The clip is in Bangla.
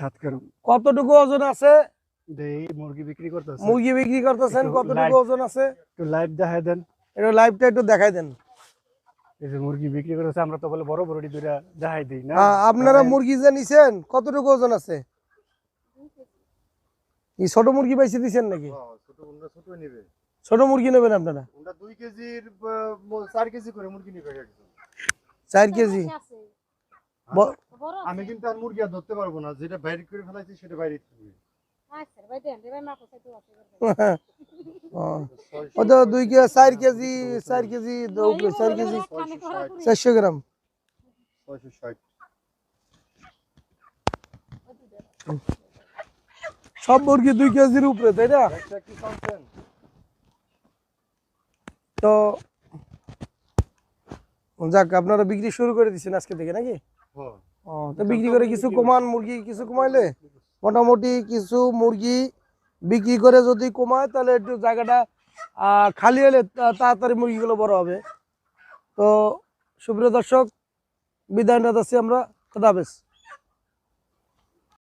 সাত কতটুকু ওজন আছে? দেই মুরগি বিক্রি করতেছে। মুরগি বিক্রি করতেছেন কতটুকু ওজন আছে? একটু লাইভ দেখাই দেন। এটা লাইভটা একটু দেখাই দেন। এই যে মুরগি বিক্রি করতেছে আমরা তো বলে বড় দুইটা দেখাই দিই না? আপনারা মুরগি যে নিছেন কতটুকু ওজন আছে? এই ছোট মুরগি পাইছে দিছেন নাকি? ছোট ছোট নেবে। ছোট মুরগি নেবেন আপনারা? দুই কেজির চার কেজি করে মুরগি নিবে চার কেজি। আমি কিন্তু আর মুরগি আর ধরতে পারব না। যেটা বাইরে করে ফেলাইছি সেটা বাইরে থাকবে ও। ও তো দুই কেজি চার কেজি চার কেজি চার কেজি। চারশো গ্রাম। ছয়শো ষাট। সব মুরগি দুই কেজির উপরে তাই না? তো যাক আপনারা বিক্রি শুরু করে দিচ্ছেন আজকে থেকে নাকি? হ্যাঁ। ও তো বিক্রি করে কিছু কমান মুরগি কিছু কমাইলে? মোটামুটি কিছু মুরগি বিক্রি করে যদি কমায় তাহলে একটু জায়গাটা খালি হলে তাড়াতাড়ি মুরগিগুলো বড় হবে। তো সুপ্রিয় দর্শক বিদায় নিতে আমরা। খোদা হাফেজ।